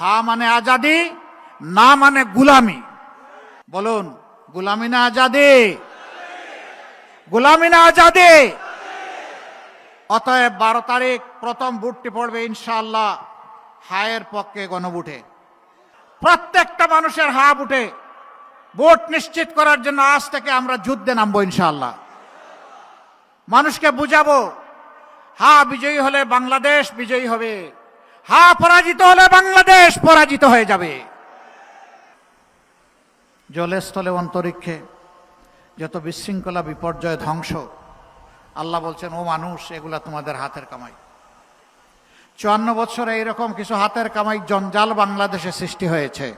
হা মানে আজাদি, না মানে গুলামি। বলুন, গুলামি না আজাদি? গুলামি না আজাদি? অতএব বারো তারিখ প্রথম বুটটি পড়বে ইনশাল্লাহ হায়ের পক্ষে গণভোটে প্রত্যেকটা মানুষের হা বুটে। ভোট নিশ্চিত করার জন্য আজ থেকে আমরা যুদ্ধে নামবো ইনশাল্লাহ মানুষকে বুঝাবো, হা বিজয়ী হলে বাংলাদেশ বিজয়ী হবে। হা পরাজিত হলে বাংলাদেশ পরাজিত হয়ে যাবে। জলে স্থলে অন্তরিক্ষে যত বিশৃঙ্খলা, বিপর্যয়, ধ্বংস, আল্লাহ বলছেন, ও মানুষ, এগুলা তোমাদের হাতের কামাই। চুয়ান্ন বছরে এইরকম কিছু হাতের কামাই জঞ্জাল বাংলাদেশে সৃষ্টি হয়েছে।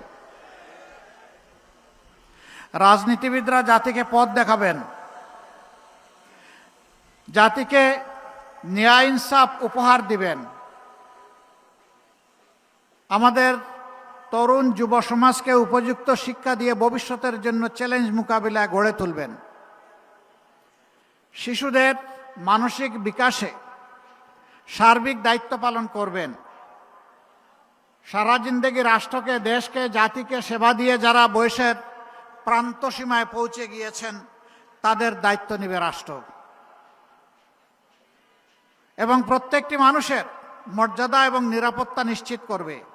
রাজনীতিবিদরা জাতিকে পথ দেখাবেন। জাতিকে ন্যায় ইনসাফ উপহার দিবেন। আমাদের তরুণ যুব সমাজকে উপযুক্ত শিক্ষা দিয়ে ভবিষ্যতের জন্য চ্যালেঞ্জ মোকাবিলায় গড়ে তুলবেন। শিশুদের মানসিক বিকাশে সার্বিক দায়িত্ব পালন করবেন। সারা জিন্দগি রাষ্ট্রকে, দেশকে, জাতিকে সেবা দিয়ে যারা বয়সের প্রান্ত সীমায় পৌঁছে গিয়েছেন, তাদের দায়িত্ব নেবে রাষ্ট্র। এবং প্রত্যেকটি মানুষের মর্যাদা এবং নিরাপত্তা নিশ্চিত করবে।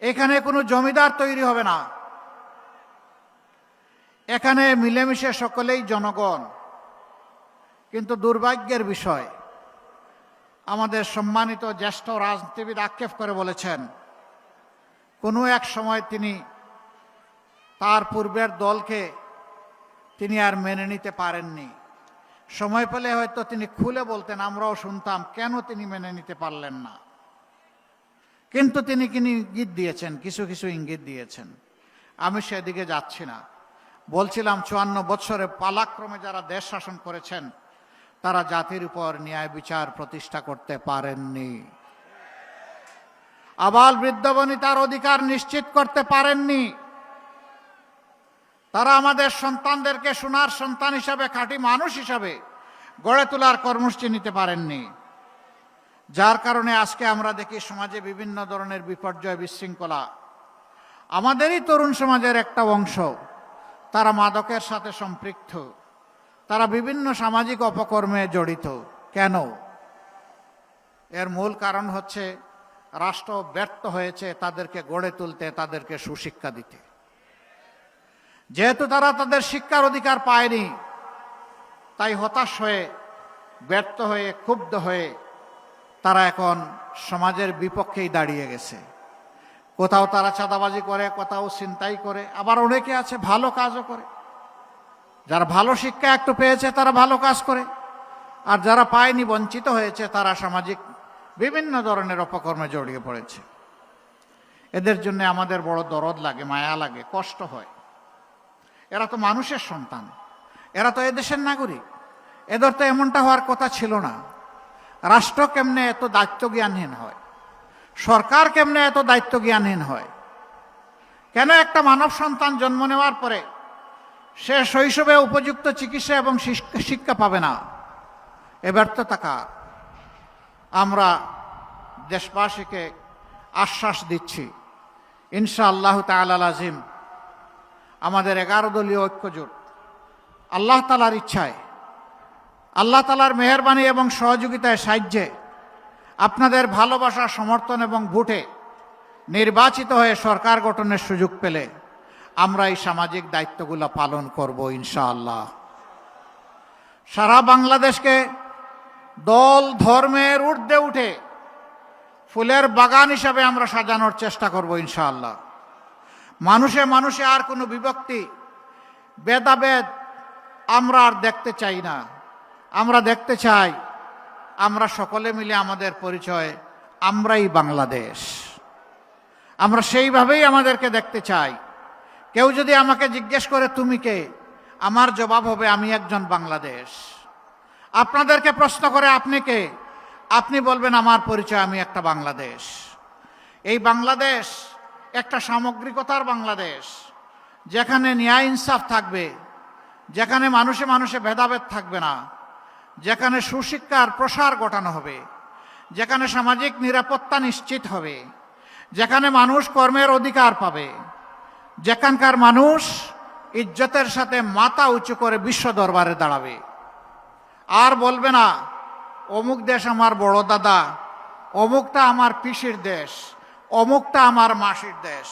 এখানে কোনো জমিদার তৈরি হবে না। এখানে মিলেমিশে সকলেই জনগণ। কিন্তু দুর্ভাগ্যের বিষয়, আমাদের সম্মানিত জ্যেষ্ঠ রাজনীতিবিদ আক্ষেপ করে বলেছেন, কোনো এক সময় তিনি তার পূর্বের দলকে তিনি আর মেনে নিতে পারেননি। সময় পেলে হয়তো তিনি খুলে বলতেন, আমরাও শুনতাম, কেন তিনি মেনে নিতে পারলেন না? কিন্তু তিনি কিনি ইঙ্গিত দিয়েছেন? কিছু কিছু ইঙ্গিত দিয়েছেন। আমি সেদিকে যাচ্ছি না। বলছিলাম, চুয়ান্ন বছরে পালাক্রমে যারা দেশ শাসন করেছেন, তারা জাতির উপর ন্যায় বিচার প্রতিষ্ঠা করতে পারেননি। আবাল বৃদ্ধবনী তার অধিকার নিশ্চিত করতে পারেননি। তারা আমাদের সন্তানদেরকে সোনার সন্তান হিসাবে, খাঁটি মানুষ হিসাবে গড়ে তোলার কর্মসূচি নিতে পারেননি। যার কারণে আজকে আমরা দেখি সমাজে বিভিন্ন ধরনের বিপর্যয় বিশৃঙ্খলা। আমাদেরই তরুণ সমাজের একটা অংশ, তারা মাদকের সাথে সম্পৃক্ত। তারা বিভিন্ন সামাজিক অপকর্মে জড়িত। কেন? এর মূল কারণ হচ্ছে, রাষ্ট্র ব্যর্থ হয়েছে তাদেরকে গড়ে তুলতে, তাদেরকে সুশিক্ষা দিতে। যেহেতু তারা তাদের শিক্ষার অধিকার পায়নি, তাই হতাশ হয়ে, ব্যর্থ হয়ে, ক্ষুব্ধ হয়ে তারা এখন সমাজের বিপক্ষেই দাঁড়িয়ে গেছে। কোথাও তারা চাঁদাবাজি করে, কোথাও চিন্তাই করে, আবার অনেকে আছে ভালো কাজও করে। যারা ভালো শিক্ষা একটু পেয়েছে, তারা ভালো কাজ করে। আর যারা পায়নি, বঞ্চিত হয়েছে, তারা সামাজিক বিভিন্ন ধরনের অপকর্মে জড়িয়ে পড়েছে। এদের জন্য আমাদের বড় দরদ লাগে, মায়া লাগে, কষ্ট হয়। এরা তো মানুষের সন্তান। এরা তো এদেশের নাগরিক। এদের তো এমনটা হওয়ার কথা ছিল না। রাষ্ট্র কেমনে এত দায়িত্ব জ্ঞানহীন হয়? সরকার কেমনে এত দায়িত্ব জ্ঞানহীন হয়? কেন একটা মানব সন্তান জন্ম নেওয়ার পরে সে শৈশবে উপযুক্ত চিকিৎসা এবং শিক- শিক্ষা পাবে না? এ ব্যর্থতা কার? আমরা দেশবাসীকে আশ্বাস দিচ্ছি ইনশা আল্লাহ তাল আজিম আমাদের এগারো দলীয় ঐক্যজোট, আল্লাহ তালার ইচ্ছায় আল্লাহ তালার মেহরবানি এবং সহযোগিতায় সাহায্যে আপনাদের ভালোবাসা, সমর্থন এবং ভোটে নির্বাচিত হয়ে সরকার গঠনের সুযোগ পেলে আমরা এই সামাজিক দায়িত্বগুলো পালন করব ইনশাআল্লাহ। সারা বাংলাদেশকে দল, ধর্মের ঊর্ধ্বে উঠে ফুলের বাগান হিসাবে আমরা সাজানোর চেষ্টা করব ইনশাআল্লাহ। মানুষে মানুষে আর কোনো বিভক্তি, ভেদাভেদ আমরা আর দেখতে চাই না। আমরা দেখতে চাই, আমরা সকলে মিলে আমাদের পরিচয়, আমরাই বাংলাদেশ। আমরা সেইভাবেই আমাদেরকে দেখতে চাই। কেউ যদি আমাকে জিজ্ঞেস করে, তুমি কে? আমার জবাব হবে, আমি একজন বাংলাদেশ। আপনাদেরকে প্রশ্ন করে, আপনি কে? আপনি বলবেন, আমার পরিচয়, আমি একটা বাংলাদেশ। এই বাংলাদেশ একটা সামগ্রিকতার বাংলাদেশ, যেখানে ন্যায় ইনসাফ থাকবে, যেখানে মানুষে মানুষে ভেদাভেদ থাকবে না। যেখানে সুশিক্ষার প্রসার ঘটানো হবে, যেখানে সামাজিক নিরাপত্তা নিশ্চিত হবে, যেখানে মানুষ কর্মের অধিকার পাবে, যেখানকার মানুষ ইজ্জতের সাথে মাথা উঁচু করে বিশ্ব দরবারে দাঁড়াবে। আর বলবে না, অমুক দেশ আমার বড় দাদা, অমুকটা আমার পিসির দেশ, অমুকটা আমার মাসির দেশ,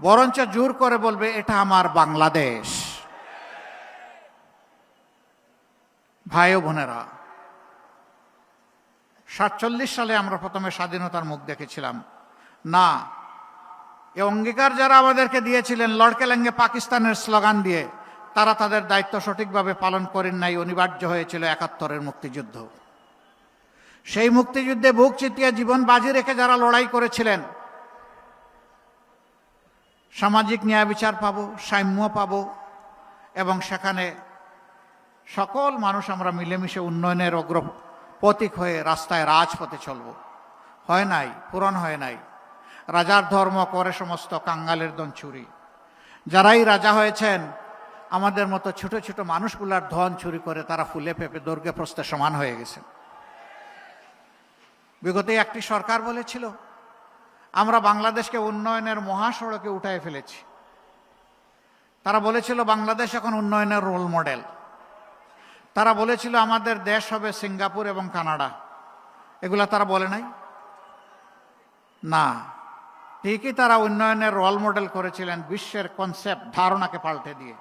বরঞ্চ জোর করে বলবে, এটা আমার বাংলাদেশ। ভাই ও বোনেরা, সাতচল্লিশ সালে আমরা প্রথমে স্বাধীনতার মুখ দেখেছিলাম। না, এ অঙ্গীকার যারা আমাদেরকে দিয়েছিলেন লড়কে লেঙ্গে পাকিস্তানের স্লোগান দিয়ে, তারা তাদের দায়িত্ব সঠিকভাবে পালন করেন নাই, অনিবার্য হয়েছিল একাত্তরের মুক্তিযুদ্ধ। সেই মুক্তিযুদ্ধে বুক চিতিয়ে জীবন বাজি রেখে যারা লড়াই করেছিলেন, সামাজিক ন্যায় বিচার পাবো, সাম্য পাব, এবং সেখানে সকল মানুষ আমরা মিলেমিশে উন্নয়নের অগ্র প্রতীক হয়ে রাস্তায় রাজপথে চলব। হয় নাই, পূরণ হয় নাই। রাজার ধর্ম করে সমস্ত কাঙ্গালের দন চুরি। যারাই রাজা হয়েছেন, আমাদের মতো ছোট ছোট মানুষগুলার ধন চুরি করে তারা ফুলে পেঁপে দৈর্ঘ্যে প্রস্তে সমান হয়ে গেছেন বিগত একটি সরকার বলেছিল, আমরা বাংলাদেশকে উন্নয়নের মহাসড়কে উঠায় ফেলেছি। তারা বলেছিল, বাংলাদেশ এখন উন্নয়নের রোল মডেল তারা বলেছিল, আমাদের দেশ হবে সিঙ্গাপুর এবং কানাডা। এগুলা তারা বলে নাই? না। ঠিকই তারা উন্নয়নের রোল মডেল করেছিলেন বিশ্বের কনসেপ্ট ধারণাকে পাল্টে দিয়ে।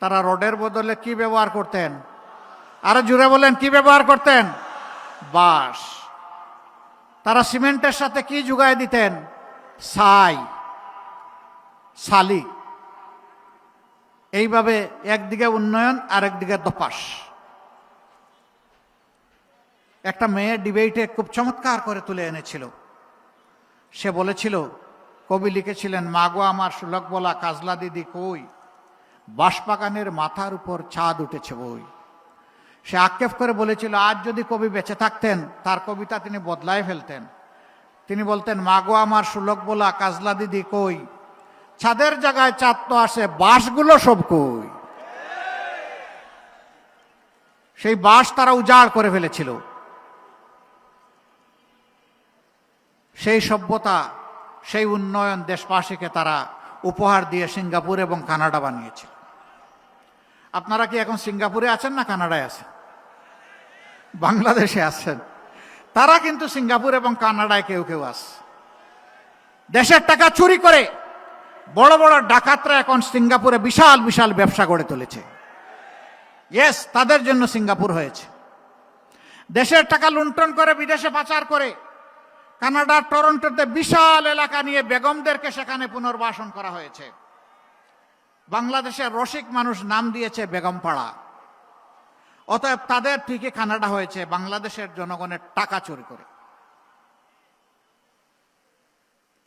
তারা রোডের বদলে কি ব্যবহার করতেন? আরও জুড়ে বলেন, কি ব্যবহার করতেন? বাঁশ। তারা সিমেন্টের সাথে কি যুগায় দিতেন? সাই শালি এইভাবে একদিকে উন্নয়ন আর একদিকে দপাস। একটা মেয়ে ডিবেটে খুব চমৎকার করে তুলে এনেছিল। সে বলেছিল, কবি লিখেছিলেন, মাগো আমার সুলক বলা কাজলা দিদি কই? বাঁশবাগানের মাথার উপর চাঁদ উঠেছে বই। সে আক্ষেপ করে বলেছিল, আজ যদি কবি বেঁচে থাকতেন, তার কবিতা তিনি বদলায় ফেলতেন। তিনি বলতেন, মাগো আমার সুলক বলা কাজলা দিদি কই? ছাদের জায়গায় চাঁদ তো আসে, বাঁশগুলো সব কই? সেই বাঁশ তারা উজাড় করে ফেলেছিল। সেই সভ্যতা, সেই উন্নয়ন দেশবাসীকে তারা উপহার দিয়ে সিঙ্গাপুর এবং কানাডা বানিয়েছিল। আপনারা কি এখন সিঙ্গাপুরে আছেন না কানাডায় আছেন? বাংলাদেশে আছেন। তারা কিন্তু সিঙ্গাপুর এবং কানাডায় কেউ কেউ আছে। দেশের টাকা চুরি করে বড় বড় ডাকাতরা এখন সিঙ্গাপুরে বিশাল বিশাল ব্যবসা গড়ে তুলেছে। ইয়েস তাদের জন্য সিঙ্গাপুর হয়েছে। দেশের টাকা লুণ্ঠন করে, বিদেশে পাচার করে, কানাডার টরন্টোতে বিশাল এলাকা নিয়ে বেগমদেরকে সেখানে পুনর্বাসন করা হয়েছে। বাংলাদেশের রসিক মানুষ নাম দিয়েছে বেগমপাড়া। অতএব তাদের ঠিকই কানাডা হয়েছে, বাংলাদেশের জনগণের টাকা চুরি করে।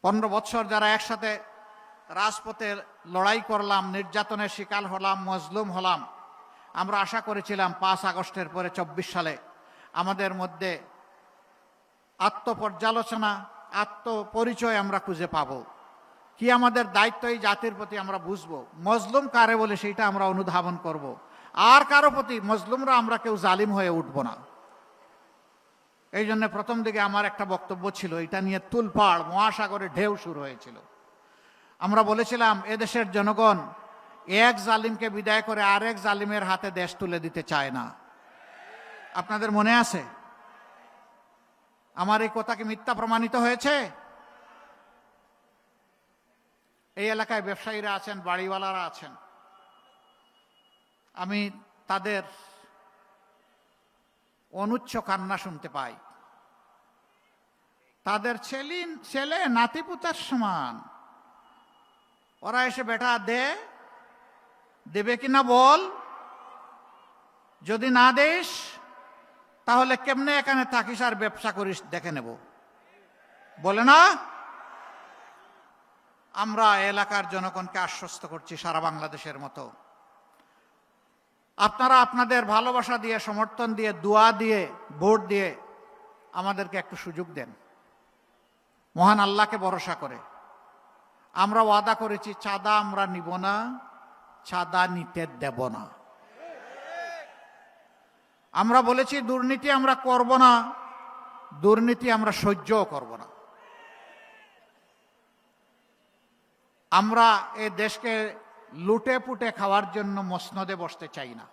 পনেরো বৎসর যারা একসাথে রাজপথে লড়াই করলাম, নির্যাতনের শিকার হলাম, মজলুম হলাম। আমরা আশা করেছিলাম পাঁচ আগস্টের পরে চব্বিশ সালে আমাদের মধ্যে আত্মপর্যালোচনা, আত্মপরিচয় আমরা খুঁজে পাব। কি আমাদের দায়িত্ব এই জাতির প্রতি আমরা বুঝব? মজলুম কারে বলে সেইটা আমরা অনুধাবন করব। আর কারও প্রতি মজলুমরা আমরা কেউ জালিম হয়ে উঠব না। এই জন্য প্রথম দিকে আমার একটা বক্তব্য ছিল, এটা নিয়ে তুলপাড়, মহাসাগরে ঢেউ শুরু হয়েছিল। আমরা বলেছিলাম, এদেশের জনগণ এক জালিমকে বিদায় করে আরেক জালিমের হাতে দেশ তুলে দিতে চায় না। আপনাদের মনে আছে? আমার এই কথা কি মিথ্যা প্রমাণিত হয়েছে? এই এলাকায় ব্যবসায়ীরা আছেন, বাড়িওয়ালারা আছেন। আমি তাদের অনুচ্চ কান্না শুনতে পাই। তাদের ছেলে ছেলে নাতিপুতার সমান। ওরা এসে, বেটা, দে। দেবে কিনা বল? যদি না দেশ তাহলে কেমনে এখানে থাকিস আর ব্যবসা করিস দেখে নেব। বলে না? আমরা এলাকার জনগণকে আশ্বস্ত করছি সারা বাংলাদেশের মতো। আপনারা আপনাদের ভালোবাসা দিয়ে, সমর্থন দিয়ে, দোয়া দিয়ে, ভোট দিয়ে আমাদেরকে একটু সুযোগ দেন। মহান আল্লাহকে ভরসা করে। আমরা ওয়াদা করেছি, চাঁদা আমরা নিব না, চাঁদা নিতে দেব না। আমরা বলেছি, দুর্নীতি আমরা করব না, দুর্নীতি আমরা সহ্যও করব না। আমরা এ দেশকে লুটে পুটে খাওয়ার জন্য মসনদে বসতে চাই না।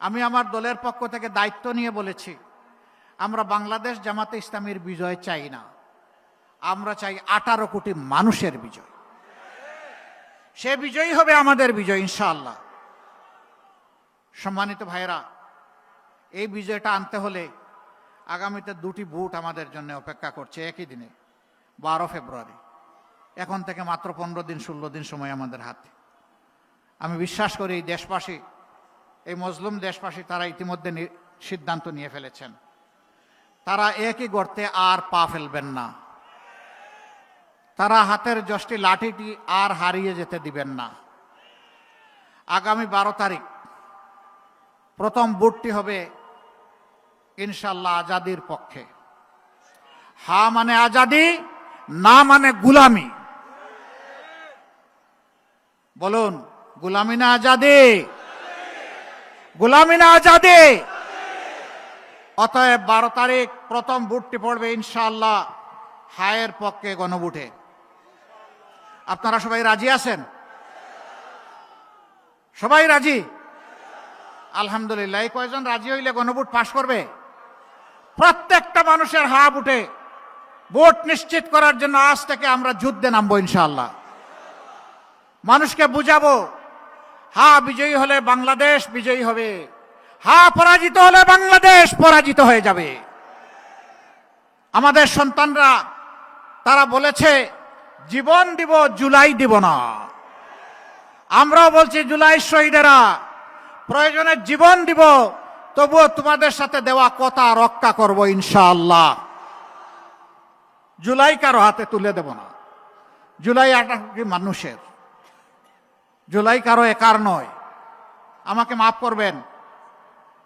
আমি আমার দলের পক্ষ থেকে দায়িত্ব নিয়ে বলেছি, আমরা বাংলাদেশ জামাতে ইসলামীর বিজয় চাই না। আমরা চাই আঠারো কোটি মানুষের বিজয়। সে বিজয়ী হবে আমাদের বিজয়, ইনশাআল্লাহ। সম্মানিত ভাইরা এই বিজয়টা আনতে হলে আগামীতে দুটি বুট আমাদের জন্য অপেক্ষা করছে একই দিনে, বারো ফেব্রুয়ারি। এখন থেকে মাত্র পনেরো দিন, ষোলো দিন সময় আমাদের হাতে। আমি বিশ্বাস করি এই দেশবাসী, এই মজলুম দেশবাসী তারা ইতিমধ্যে সিদ্ধান্ত নিয়ে ফেলেছেন। তারা একই গর্তে আর পা ফেলবেন না। তারা হাতের যষ্টি লাঠিটি আর হারিয়ে যেতে দিবেন না। আগামী বারো তারিখ প্রথম বুটটি হবে ইনশাল্লাহ আজাদির পক্ষে। হা মানে আজাদি, না মানে গুলামি। বলুন, গুলামি না আজাদি? গুলামি না আজাদি? অতএব বারো তারিখ প্রথম বুটটি পড়বে ইনশাল্লাহ হায়ের পক্ষে গণবুটে আপনারা সবাই রাজি আছেন? সবাই রাজি? আলহামদুলিল্লাহ, এই কয়জন রাজি হইলে গণভোট পাশ করবে? প্রত্যেকটা মানুষের হা বুটে ভোট নিশ্চিত করার জন্য আজ থেকে আমরা যুদ্ধে নামবো ইনশাআল্লাহ। মানুষকে বুঝাবো, হা বিজয়ী হলে বাংলাদেশ বিজয়ী হবে, হা পরাজিত হলে বাংলাদেশ পরাজিত হয়ে যাবে। আমাদের সন্তানরা, তারা বলেছে জীবন দিব, জুলাই দিব না। আমরাও বলছি, জুলাই শহীদেরা, প্রয়োজনে জীবন দিব, তবুও তোমাদের সাথে দেওয়া কথা রক্ষা করব ইনশাআল্লাহ। জুলাই কারও হাতে তুলে দেব না। জুলাই আটাকি মানুষের। জুলাই কারও একার নয়। আমাকে মাফ করবেন।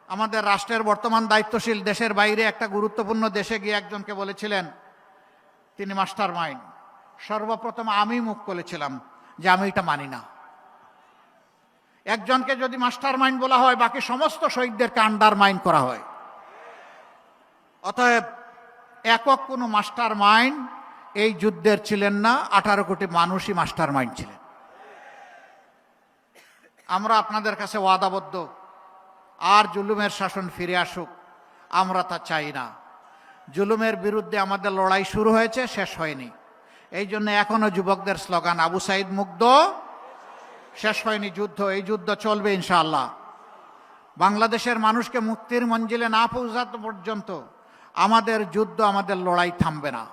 আমাদের রাষ্ট্রের বর্তমান দায়িত্বশীল দেশের বাইরে একটা গুরুত্বপূর্ণ দেশে গিয়ে একজনকে বলেছিলেন, তিনি মাস্টার মাইন্ড সর্বপ্রথম আমি মুখ করেছিলাম যে আমি এটা মানি না। একজনকে যদি মাস্টার মাইন্ড বলা হয়, বাকি সমস্ত শহীদদেরকে আন্ডার মাইন্ড করা হয়। অতএব একক কোনো মাস্টার মাইন্ড এই যুদ্ধের ছিলেন না, আঠারো কোটি মানুষই মাস্টার মাইন্ড ছিলেন। আমরা আপনাদের কাছে ওয়াদাবদ্ধ। আর জুলুমের শাসন ফিরে আসুক, আমরা তা চাই না। জুলুমের বিরুদ্ধে আমাদের লড়াই শুরু হয়েছে, শেষ হয়নি। এই জন্য এখনও যুবকদের স্লোগান, আবু সাইদ মুগ্ধ, শেষ হয়নি যুদ্ধ, এই যুদ্ধ চলবে ইনশাআল্লাহ। বাংলাদেশের মানুষকে মুক্তির মঞ্জিলে না পৌঁছাতে পর্যন্ত আমাদের যুদ্ধ, আমাদের লড়াই থামবে না।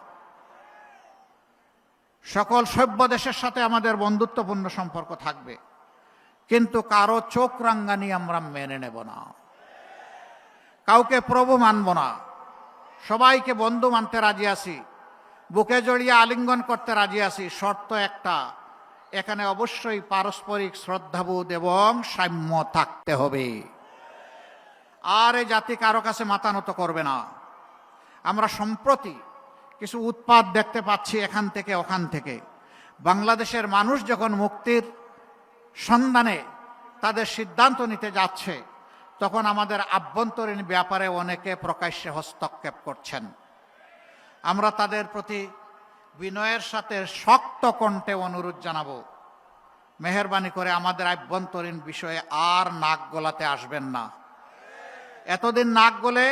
সকল সভ্য দেশের সাথে আমাদের বন্ধুত্বপূর্ণ সম্পর্ক থাকবে, কিন্তু কারও চোখ রাঙ্গানি আমরা মেনে নেব না। কাউকে প্রভু মানব না, সবাইকে বন্ধু মানতে রাজি আছি। বুকে জড়িয়ে আলিঙ্গন করতে রাজি আছি। শর্ত একটা। এখানে অবশ্যই পারস্পরিক শ্রদ্ধাবোধ এবং সাম্য থাকতে হবে। আর এই জাতি কারও কাছে মাথা নত করবে না। আমরা সম্প্রতি কিছু উৎপাদ দেখতে পাচ্ছি এখান থেকে, ওখান থেকে। বাংলাদেশের মানুষ যখন মুক্তির সন্ধানে তাদের সিদ্ধান্ত নিতে যাচ্ছে, তখন আমাদের আভ্যন্তরীণ ব্যাপারে অনেকে প্রকাশ্যে হস্তক্ষেপ করছেন। আমরা তাদের প্রতি বিনয়ের সাথে শক্ত কণ্ঠে অনুরোধ জানাব। মেহরবানি করে আমাদের আভ্যন্তরীণ বিষয়ে আর নাক গলাতে আসবেন না। এতদিন নাক গলে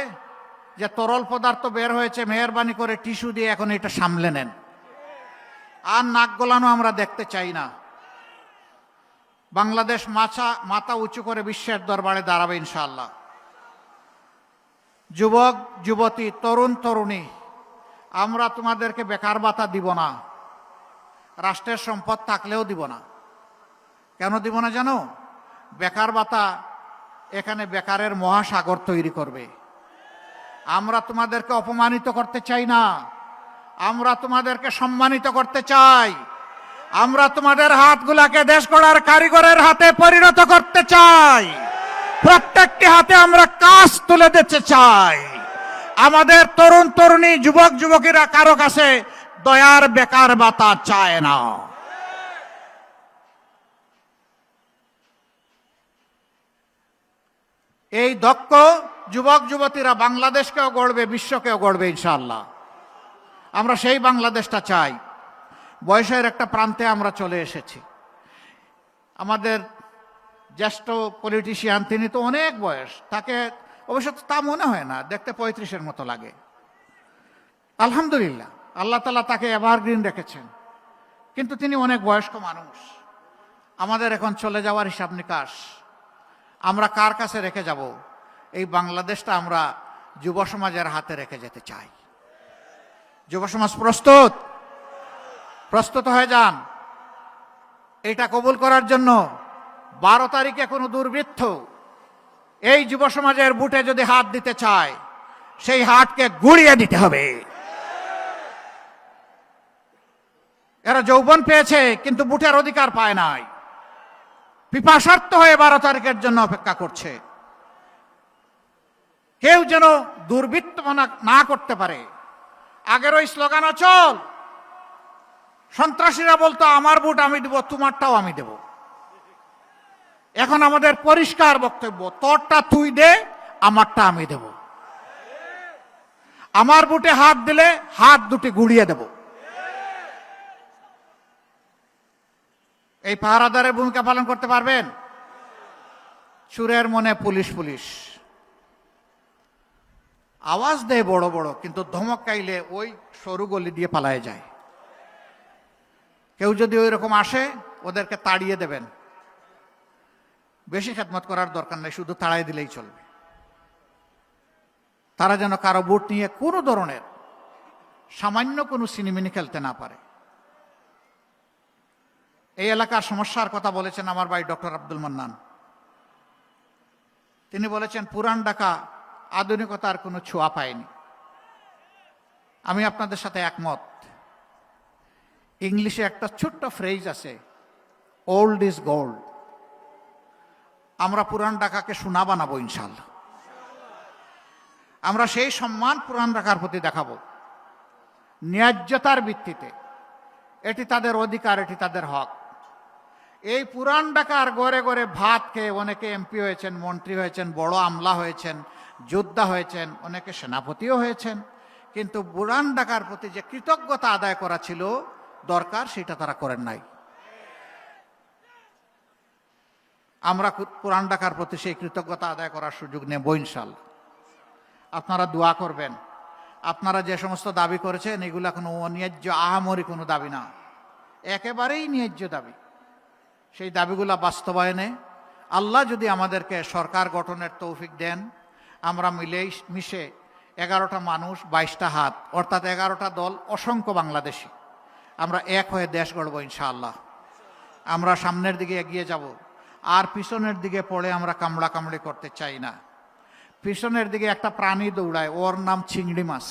যে তরল পদার্থ বের হয়েছে, মেহরবানি করে টিস্যু দিয়ে এখন এটা সামলে নেন। আর নাক গলানো আমরা দেখতে চাই না। বাংলাদেশ মাছা, মাথা উঁচু করে বিশ্বের দরবারে দাঁড়াবে ইনশাল্লাহ যুবক, যুবতী, তরুণ, তরুণী আমরা তোমাদেরকে বেকার ভাতা দিব না। রাষ্ট্রের সম্পদ থাকলেও দিব না। কেন দিব না জানো? বেকার ভাতা এখানে বেকারের মহাসাগর তৈরি করবে। আমরা তোমাদেরকে অপমানিত করতে চাই না। আমরা তোমাদেরকে সম্মানিত করতে চাই। আমরা তোমাদের হাতগুলাকে দেশ গড়ার কারিগরের হাতে পরিণত করতে চাই। প্রত্যেকটি হাতে আমরা কাজ তুলে দিতে চাই। আমাদের তরুণ তরুণী, যুবক যুবতীরা কারও কাছে দয়ার বেকার বাতা চায় না। এই দক্ষ যুবক যুবতীরা বাংলাদেশকেও গড়বে, বিশ্বকেও গড়বে ইনশাল্লাহ আমরা সেই বাংলাদেশটা চাই। বয়সের একটা প্রান্তে আমরা চলে এসেছি। আমাদের জ্যেষ্ঠ পলিটিশিয়ান তিনি তো অনেক বয়স, তাকে অবশ্য তা মনে হয় না, দেখতে পঁয়ত্রিশের মতো লাগে। আলহামদুলিল্লাহ, আল্লাহ তালা তাকে এভারগ্রিন রেখেছেন। কিন্তু তিনি অনেক বয়স্ক মানুষ। আমাদের এখন চলে যাওয়ার হিসাব নিকাশ। আমরা কার কাছে রেখে যাব? এই বাংলাদেশটা আমরা যুব সমাজের হাতে রেখে যেতে চাই। যুব সমাজ প্রস্তুত? প্রস্তুত হয়ে যান। এটা কবুল করার জন্য বারো তারিখে কোনো দুর্বৃত্ত এই যুব সমাজের বুটে যদি হাত দিতে চায়, সেই হাতকে গুড়িয়ে দিতে হবে। এরা যৌবন পেয়েছে, কিন্তু বুটের অধিকার পায় নাই। পিপাসার্থ হয়ে বারো তারিখের জন্য অপেক্ষা করছে। কেউ যেন দুর্বৃত্তপনা না করতে পারে। আগের ওই স্লোগান চল সন্ত্রাসীরা বলতো, আমার বুট আমি দেব, তোমারটাও আমি দেব। এখন আমাদের পরিষ্কার বক্তব্য, তোরটা তুই দে, আমারটা আমি দেব। আমার বুটে হাত দিলে হাত দুটি গুড়িয়ে দেব। এই পাহারাদারের ভূমিকা পালন করতে পারবেন? চুরের মনে পুলিশ পুলিশ। আওয়াজ দেয় বড় বড়, কিন্তু ধমক খাইলে ওই সরু গলি দিয়ে পালায় যায়। কেউ যদি ওই রকম আসে, ওদেরকে তাড়িয়ে দেবেন। বেশি খেদমত করার দরকার নেই, শুধু তাড়াই দিলেই চলবে। তারা যেন কারও বুট নিয়ে কোনো ধরনের সামান্য কোনো সিনেমিনি খেলতে না পারে। এই এলাকার সমস্যার কথা বলেছেন আমার ভাই ডক্টর আব্দুল মান্নান। তিনি বলেছেন, পুরান ঢাকা আধুনিকতার কোনো ছোঁয়া পায়নি। আমি আপনাদের সাথে একমত। ইংলিশে একটা ছোট্ট ফ্রেজ আছে ওল্ড ইজ গোল্ড আমরা পুরান ঢাকাকে সোনা বানাবো ইনশাল্লাহ আমরা সেই সম্মান পুরান ঢাকার প্রতি দেখাবো। ন্যায্যতার ভিত্তিতে। এটি তাদের অধিকার, এটি তাদের হক। এই পুরান ঢাকার গড়ে গড়ে ভাত খেয়ে অনেকে এমপি হয়েছেন, মন্ত্রী হয়েছেন, বড় আমলা হয়েছেন, যোদ্ধা হয়েছেন, অনেকে সেনাপতিও হয়েছেন। কিন্তু পুরান ঢাকার প্রতি যে কৃতজ্ঞতা আদায় করা ছিল, দরকার সেটা তারা করেন নাই। আমরা কু- পুরান ঢাকার প্রতি সেই কৃতজ্ঞতা আদায় করার সুযোগ নেব, ইনশাল্লাহ। আপনারা দোয়া করবেন। আপনারা যে সমস্ত দাবি করেছেন, এগুলা কোনো অন্যায্য আহামরি কোনো দাবি না। একেবারেই ন্যায্য দাবি। সেই দাবিগুলা বাস্তবায়নে আল্লাহ যদি আমাদেরকে সরকার গঠনের তৌফিক দেন, আমরা মিলেই মিশে এগারোটা মানুষ, বাইশটা হাত, অর্থাৎ এগারোটা দল অসংখ্য বাংলাদেশি। আমরা এক হয়ে দেশ গড়ব, ইনশাআল্লাহ। আমরা সামনের দিকে এগিয়ে যাব। আর পিছনের দিকে পড়ে আমরা কামড়া কামড়ি করতে চাই না। পিছনের দিকে একটা প্রাণী দৌড়ায়, ওর নাম চিংড়ি মাছ।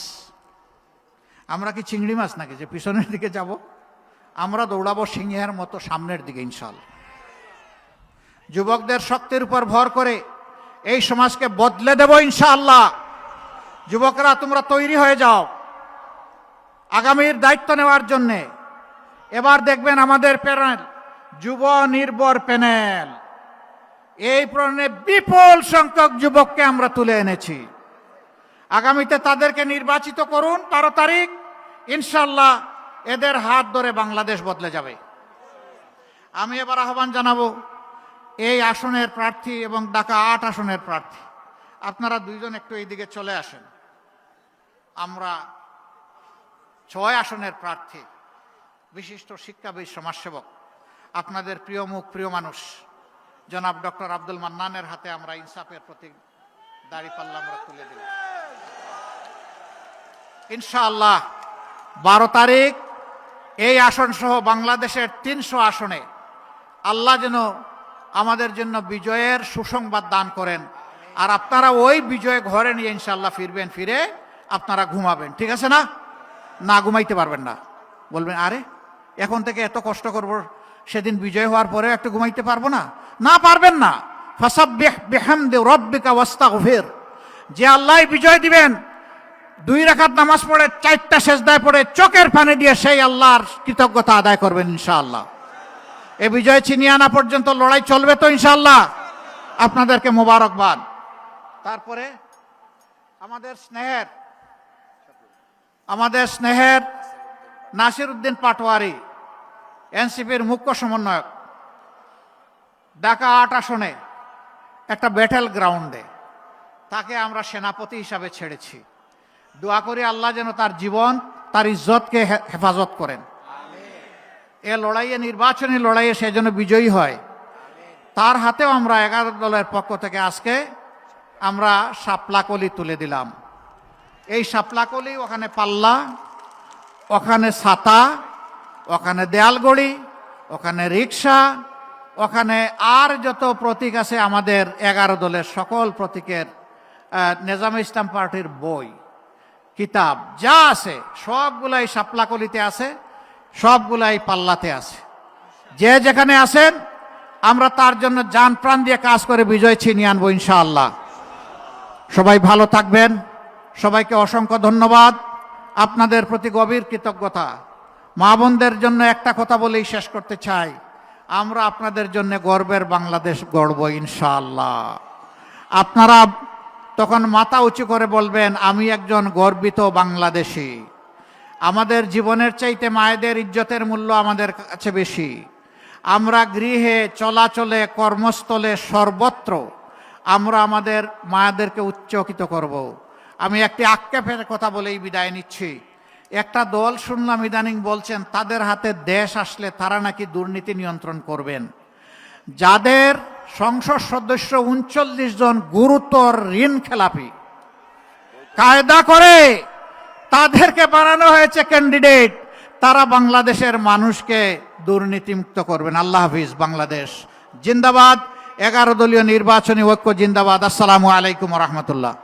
আমরা কি চিংড়ি মাছ নাকি যে পিছনের দিকে যাব? আমরা দৌড়াবো সিংহের মতো সামনের দিকে ইনশাল যুবকদের শক্তির উপর ভর করে এই সমাজকে বদলে দেব, ইনশাআল্লাহ। যুবকরা, তোমরা তৈরি হয়ে যাও। আগামীর দায়িত্ব নেওয়ার জন্যে। এবার দেখবেন আমাদের প্যানেল, যুব নির্ভর প্যানেল। এই প্রণে বিপুল সংখ্যক যুবককে আমরা তুলে এনেছি। আগামীতে তাদেরকে নির্বাচিত করুন, বারো তারিখ। ইনশাল্লাহ এদের হাত ধরে বাংলাদেশ বদলে যাবে। আমি এবার আহ্বান জানাব, এই আসনের প্রার্থী এবং ঢাকা আট আসনের প্রার্থী। আপনারা দুইজন একটু এইদিকে চলে আসেন। আমরা ছয় আসনের প্রার্থী, বিশিষ্ট শিক্ষাবিদ, সমাজসেবক, আপনাদের প্রিয় মুখ, প্রিয় মানুষ। জনাব ডক্টর আব্দুল মান্নানের হাতে আমরা ইনসাফের প্রতীক দাড়িপাল্লা আমরা তুলে দিলাম ইনশাআল্লাহ, বারো তারিখ, এই আসন সহ বাংলাদেশের তিনশো আসনে আল্লাহ যেন আমাদের জন্য বিজয়ের সুসংবাদ দান করেন। আর আপনারা ওই বিজয় ঘরে নিয়ে ইনশাল্লাহ ফিরবেন, ফিরে আপনারা ঘুমাবেন, ঠিক আছে না? না ঘুমাইতে পারবেন না। বলবেন, আরে, এখন থেকে এত কষ্ট করব সেদিন বিজয় হওয়ার পরে একটু ঘুমাইতে পারব না। না পারবেন না। ফাসাব্বিহ যে আল্লাহ বিজয় দিবেন, দুই রাকাত নামাজ পড়ে, চারটা সেজদায় পড়ে, চোখের পানি দিয়ে সেই আল্লাহর কৃতজ্ঞতা আদায় করবেন ইনশাআল্লাহ। এ বিজয় ছিনিয়ে আনা পর্যন্ত লড়াই চলবে তো ইনশাআল্লাহ। আপনাদেরকে মোবারকবাদ। তারপরে আমাদের স্নেহের আমাদের স্নেহের নাসির উদ্দিন পাটোয়ারি। এনসিপির মুখ্য সমন্বয়ক। ঢাকা আট আসনে একটা ব্যাটেল গ্রাউন্ডে তাকে আমরা সেনাপতি হিসাবে ছেড়েছি। দোয়া করি আল্লাহ যেন তার জীবন তার ইজ্জতকে হেফাজত করেন। এ লড়াইয়ে নির্বাচনী লড়াইয়ে সে যেন বিজয়ী হয়। তার হাতেও আমরা এগারো দলের পক্ষ থেকে আজকে আমরা সাপলাকলি তুলে দিলাম। এই সাপলাকলি ওখানে পাল্লা ওখানে ছাতা ওখানে দেয়ালগড়ি, ওখানে রিক্সা, ওখানে আর যত প্রতীক আছে আমাদের এগারো দলের সকল প্রতীকের নেজামে ইসলাম পার্টির বই, কিতাব যা আছে, সবগুলাই শাপলাকলিতে আছে, সবগুলাই পাল্লাতে আছে। যে যেখানে আছেন, আমরা তার জন্য যান প্রাণ দিয়ে কাজ করে বিজয় ছিনিয়ে আনব ইনশাআল্লাহ। সবাই ভালো থাকবেন। সবাইকে অসংখ্য ধন্যবাদ। আপনাদের প্রতি গভীর কৃতজ্ঞতা। মা বোনদের জন্য একটা কথা বলেই শেষ করতে চাই। আমরা আপনাদের জন্য গর্বের বাংলাদেশ গর্ব ইনশাআল্লাহ। আপনারা তখন মাথা উঁচু করে বলবেন, আমি একজন গর্বিত বাংলাদেশি। আমাদের জীবনের চাইতে মায়েদের ইজ্জতের মূল্য আমাদের কাছে বেশি। আমরা গৃহে চলাচলে কর্মস্থলে সর্বত্র আমরা আমাদের মায়েদেরকে উচ্চকিত করব। আমি একটি আক্ষেপের কথা বলেই বিদায় নিচ্ছি। একটা দল শুনলাম ইদানিং বলছেন, তাদের হাতে দেশ আসলে তারা নাকি দুর্নীতি নিয়ন্ত্রণ করবেন। যাদের সংসদ সদস্য উনচল্লিশ জন গুরুতর ঋণ খেলাপি, কায়দা করে তাদেরকে বানানো হয়েছে ক্যান্ডিডেট, তারা বাংলাদেশের মানুষকে দুর্নীতিমুক্ত করবেন। আল্লাহ হাফিজ, বাংলাদেশ। জিন্দাবাদ, এগারো দলীয় নির্বাচনী ঐক্য, জিন্দাবাদ। আসসালামু আলাইকুম রহমতুল্লাহ।